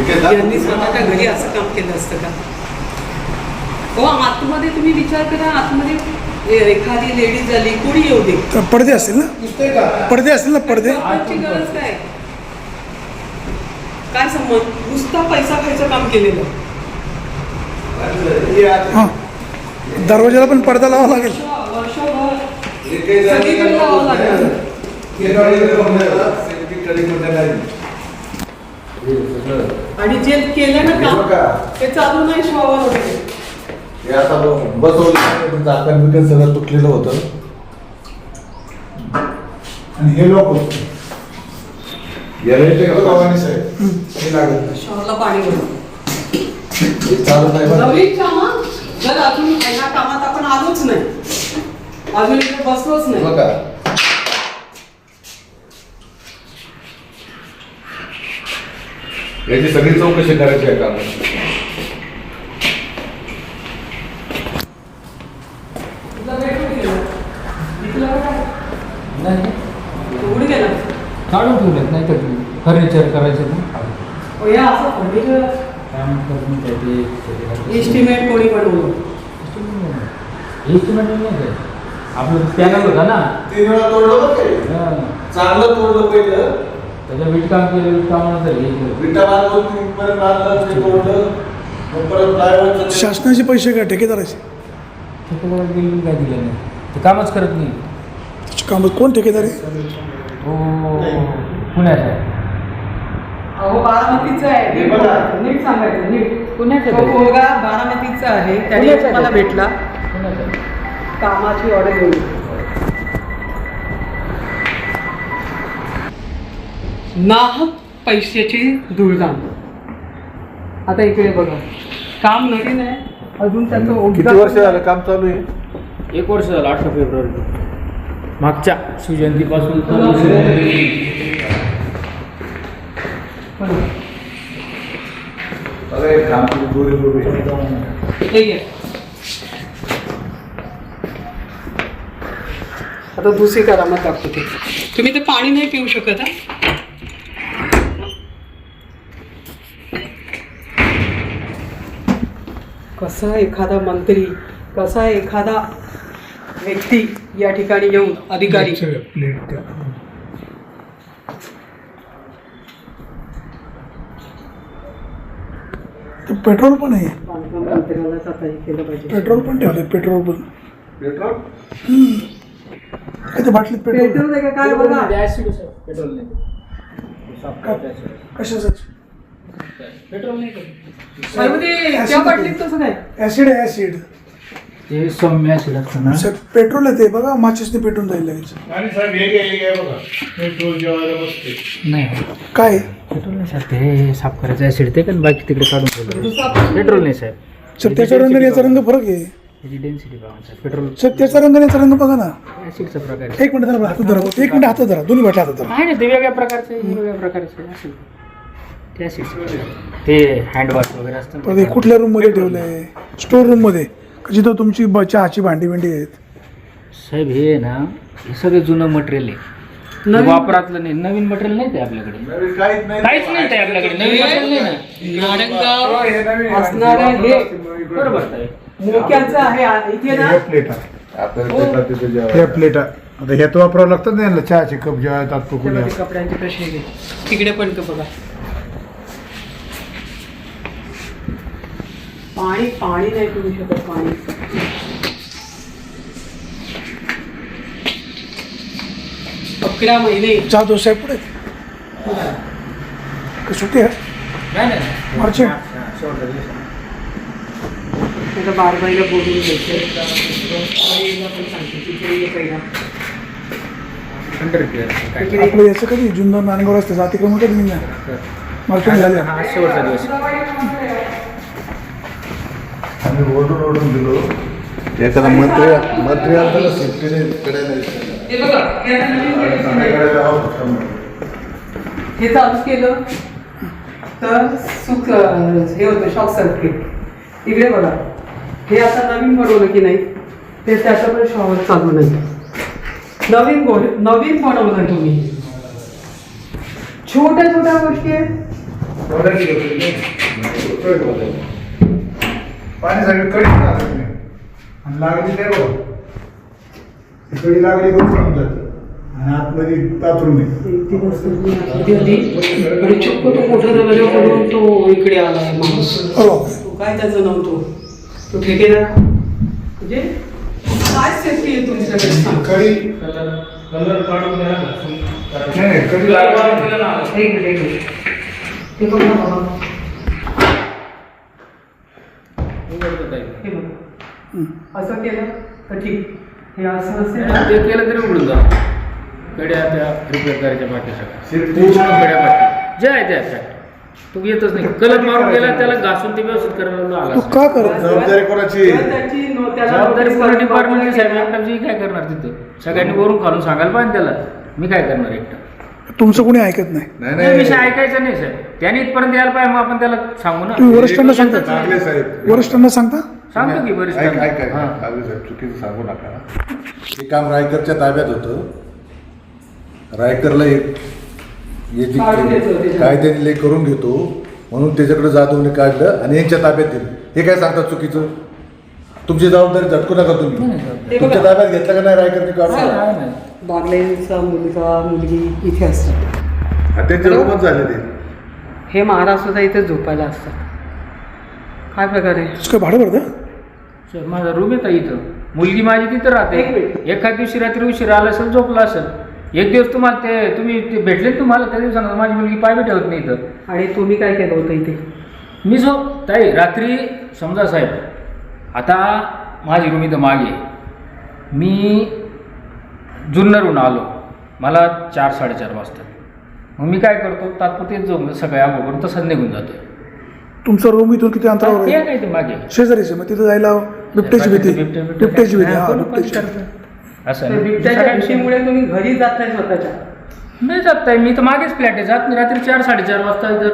यांनी स्वतःच्या घरी असं काम केलं असतं का? हो आतमध्ये तुम्ही विचार करा आतमध्ये एखादी लेडीज झाली कोणी येऊ दे? पडदे असतील ना? पडदे असतील ना पडदे? गरज काय? काय संबंध? नुसता पैसा खायचं काम केलेलं. हां दरवाजाला पण पडदा लावावा लागेल. वर्ष- वर्षभर लावावं लागणार आणि जे केलं ना काम ते चालू नाही शॉवर वगैरे. हे आता बसवलं झाकण बिकन सगळं तुटलेलं होतं. आणि हे लोक हे लागत नाही शॉवरला पाणी भरून. हे चालत नाही बरं. नवीन कामं? जर अजून ह्या कामात आपण आलोच नाही. अजून इथे बसलोच नाही. बघा. याची सगळी चौकशी करायची आहे का? काढून ठेवलेत नाही तर फर्निचर करायचं ना असं फर्निचर एस्टिमेट कोणी बनवलं एस्टिमेट नाही काय आपलं पॅनल होता ना? तीन वेळा तोडलं हा. चांगलं तोडलं पहिलं. त्याचं वीटकाम केलं वीटकामानंतर हे केलं. विटा बांधून तीन परत बांधलं ते तोडलं मग परत plywood चं- शासनाचे पैसे काय ठेकेदाराचे? ठेकेदाराला बिल काय दिलं नाही. ते कामच करत नाही. त्याचे कामं कोण ठेकेदार? आहे तो पुण्याचा आहे अहो बारामतीचा आहे. हे बघा. नीट सांगायचं नीट. पुण्याचा तो मुलगा बारामतीचा आहे. त्याने पुण्याचा मला. भेटला. पुण्याचा आहे. कामाची ऑर्डर घेऊन नाहक पैशाची धुळदाण आता इकडे बघा. काम नवीन आहे. अजून त्याचं किती उद्घाटन- वर्ष झालं काम चालू आहे? एक वर्ष झालं अठरा फेब्रुवारी. मागच्या शिवजयंतीपासून अरे काम दोरी दोरी. हे घे. आता दुसरी करामत दाखवते तुम्ही ते पाणी नाही पिऊ शकत हा? कसा एखादा मंत्री कसा एखादा व्यक्ती या ठिकाणी येऊन अधिकारी? ते पेट्रोल पण आहे. हे पेट्रोल पण ठेवले पेट्रोल पण. पेट्रोल? काय ते बाटलीत पेट्रोल? पेट्रोल आहे का? काय बघा. पेट्रोल नाही. कशाचं पेट्रोल नाही साहेब, त्या बाटलीत कसं काय? ऍसिड आहे ऍसिड ते सौम्य ऍसिड असतं ना. पेट्रोल आहे ते बघा माचिसने पेटून जाईल लगेच आणि साहेब हे घे, घे बघा. पेट्रोल जेवायला बसते. नाही. काय? पेट्रोल नाही साहेब ते साफ करायचं ऍसिड ते पण बाकी तिकडे काढून ठेवलं? पेट्रोल नाही साहेब. सर त्याचा रंग आणि याचा रंग फरक आहे. त्याची डेन्सिटी पाहून साहेब. पेट्रोल सर त्याचा रंग आणि याचा रंग बघा ना. ऍसिडचा प्रकार आहे. एक मिनिट जरा हातात धरा एक मिनिट हातात धरा. दोन्ही बाटल्या हातात धरा. आहे ना ते वेगळ्या प्रकारचं आहे, हे वेगळ्या प्रकारचं आहे, ते हँडवॉश वगैरे असतं पण ते ना. कुठल्या रूममध्ये ठेवलंय? स्टोर रूममध्ये? का जिथं तुमची ब- चहाची भांडी बिंडी आहेत? साहेब हे आहे ना हे सगळं जुनं मटेरियल आहे. हे नवीन- वापरातलं नाही. नवीन मटेरियल नाही ते आपल्याकडे. काहीच नाही. काहीच नाही ते आपल्याकडे. नवीन मटेरियल नाही ना. नारंगाव हे नवीन असणारं हे. बरोबर साहेब. मोक्याचं आहे. आ- इथे ना प्लेट हो. प्लेट आता ह्यात वापरावं लागतं ना यांना. चहाचे कप जेव्हा येतात ते कपड्यांचे प्रश्न घे तिकडे पण तो बघा. पाणी पाणी नाही पिऊ शकत पाणी. अकरा महिने. डोसा आहे पुढे. का सुट्टी आहे? मार्च. आता बारबाईला बोलून घ्यायचं. आपलं याचं कधी? जुन्नर नांदगाव रस्त्याचं अतिक्रमण कधी निघणार? मार्केट झाले हा शेवटचा दिवस आहे. आम्ही ओरडून ओरडून दिलो एखादा मंत्री मंत्री आला तर सेफ्टीने कडे नाही हे बघा हे आता नवीन संध्याकाळी जावं. हे चालू केलं तर सुख हे होतं शॉक सर्किट इकडे बघा हे आता नवीन बनवलं की नाही ते त्याचं पण शॉवर चालू नाही नवीन गोड नवीन बनवलं तुम्ही छोट्या छोट्या गोष्टी आहेत. पाणी सगळी कडी लागत नाही? आणि लागली नाही बघ. ती कडी लागली बघ समजत. आणि आतमध्ये बाथरूम आहे ती तो मोठा तो इकडे आला माणूस. तो काय त्याचं नाव तो? तो ठेकेदार? म्हणजे काय सेफ्टी आहे तुमच्याकडे? कडी कलर काढून द्या नाही नाही, कडी लागली. हे बघ हे बघ. असं केलं तर ठीक. हे असं असेल ना, ते केलं तरी उघडून जा कड्या त्या रिपेअर करायच्या बाकी सगळ्या Safety. पूर्ण कड्या बाकी ज्या आहे त्या तू येतच नाही. कलर मारून गेला त्याला घासून ते व्यवस्थित करायला तू आला का करत जबाबदारी कोणाची? तर त्याची नो- त्याला जबाबदारी पूर्ण डिपार्टमेंटची साहेब एकटाची काय करणार तिथं? सगळ्यांनी वरून खालून सांगायला पाहिजे त्याला. मी काय करणार एकटा? तुमचं कोणी ऐकत नाही. नाही नाही विषय नाही ऐकायचा नाही साहेब. त्याने इथपर्यंत यायला पाहिजे मग आपण त्याला सांगू ना. तुम्ही वरिष्ठांना सांगता? चांगले साहेब. वरिष्ठांना सांगता? सांगतो की ऐक वरिष्ठांना. ऐक ऐक. हां. कागदी साहेब चुकीचं सांगू नका. हे काम रायकरच्या ताब्यात होतं. रायकरला एक याची. कायद्याने लेख करून घेतो. म्हणून त्याच्याकडे जाधवने काढलं आणि यांच्या ताब्यात दिलं. हे काय सांगतात चुकीचं? तुमची जबाबदारी झटकू नका तुम्ही. तुमच्या. ताब्यात घेतलं का नाही रायकरने काढून. बागलेचा मुलगा मुलगी इथे असतात. त्यांचे रूपच झाले ते. हे महाराज सुद्धा इथे झोपायला असतात. काय प्रकारे काय भाडं भरतं? सर माझा रूम येतं इथं? मुलगी माझी तिथं एक राहते. एखाद दिवशी रात्री उशीर आला असेल झोपला असेल. एक दिवस तुम्हाला ते तुम्ही ते भेटले ना तुम्हाला त्या दिवसानं माझी मुलगी पाय बी ठेवत नाही इथं. आणि तुम्ही काय केलं होतं इथे? मी झोप ताई रात्री समजा साहेब आता माझी रूम इथं मागे. मी जुन्नरहून आलो. मला चार साडेचार वाजता. मग मी काय करतो? तात्पुरते जाऊन सगळ्या अगोदर तसंच निघून जातो तुमचं रूम इथून किती अंतरावर ते आहे? काय ते मागे. शेजारीचे मग तिथं जायला बिबट्याची भीती. बिबट्या- बिबट्या- बिबट्याची भीती हा, कोणी पण बिबट्याची करतं. असं तर आहे. बिबट्याच्या भीतीमुळे तुम्ही घरी जात नाही स्वतःच्या? नाही जात ताई मी तर मागेच फ्लॅट आहे. जात मी रात्री चार साडेचार वाजता जर